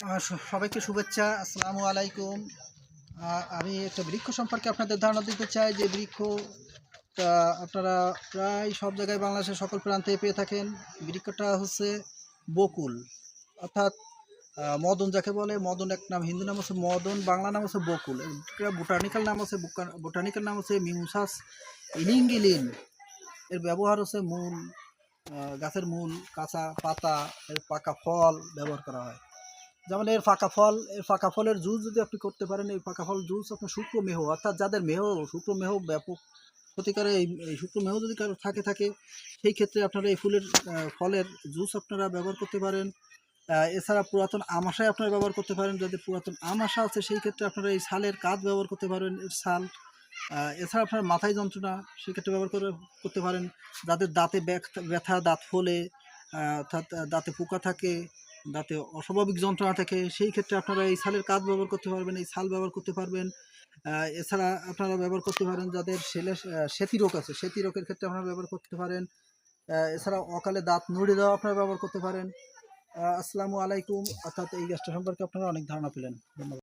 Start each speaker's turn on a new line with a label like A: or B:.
A: সবাইকে শুভেচ্ছা, আসসালামু আলাইকুম। আমি একটা বৃক্ষ সম্পর্কে আপনাদের ধারণা দিতে চাই। যে বৃক্ষ আপনারা প্রায় সব জায়গায় বাংলাদেশের সকল প্রান্তে পেয়ে থাকেন। বৃক্ষটা হচ্ছে বকুল, অর্থাৎ মদন যাকে বলে, মদন এক নাম, হিন্দু নাম হচ্ছে মদন, বাংলা নাম হচ্ছে বকুল। বোটানিক্যাল নাম হচ্ছে বোটানিক্যাল নাম হচ্ছে মিউসাস ইলিঙ্গিলিন। এর ব্যবহার হচ্ছে মূল গাছের মূল কাঁচা পাতা, এর পাকা ফল ব্যবহার করা হয়। যেমন এর ফাঁকা ফল, এর ফাঁকা ফলের জুস যদি আপনি করতে পারেন, এই ফাঁকা ফল জুস আপনার শুক্র মেহ অর্থাৎ যাদের মেহ শুক্র মেহ ব্যাপক ক্ষতিকারে এই এই শুক্র মেহ যদি কারও থাকে থাকে, সেই ক্ষেত্রে আপনারা এই ফুলের ফলের জুস আপনারা ব্যবহার করতে পারেন। এছাড়া পুরাতন আমাশায় আপনারা ব্যবহার করতে পারেন যাদের পুরাতন আমাশা আছে, সেই ক্ষেত্রে আপনারা এই ছালের কাজ ব্যবহার করতে পারেন, এর ছাল এছাড়া আপনার মাথায় যন্ত্রণা সেক্ষেত্রে ব্যবহার করে, করতে পারেন। যাদের দাঁতে ব্যথা দাঁত ফোলে অর্থাৎ দাঁতে পোকা থাকে দাঁতে অস্বাভাবিক যন্ত্রণা থাকে, সেই ক্ষেত্রে আপনারা এই সালের কাজ ব্যবহার করতে পারবেন, এই সাল ব্যবহার করতে পারবেন। এছাড়া আপনারা ব্যবহার করতে পারেন যাদের সেলে সেতি রোগ আছে, সেতি রোগের ক্ষেত্রে আপনারা ব্যবহার করতে পারেন। এছাড়া অকালে দাঁত নুড়ে দেওয়া আপনারা ব্যবহার করতে পারেন। আসসালামু আলাইকুম। অর্থাৎ এই গাছটা সম্পর্কে আপনারা অনেক ধারণা পেলেন। ধন্যবাদ।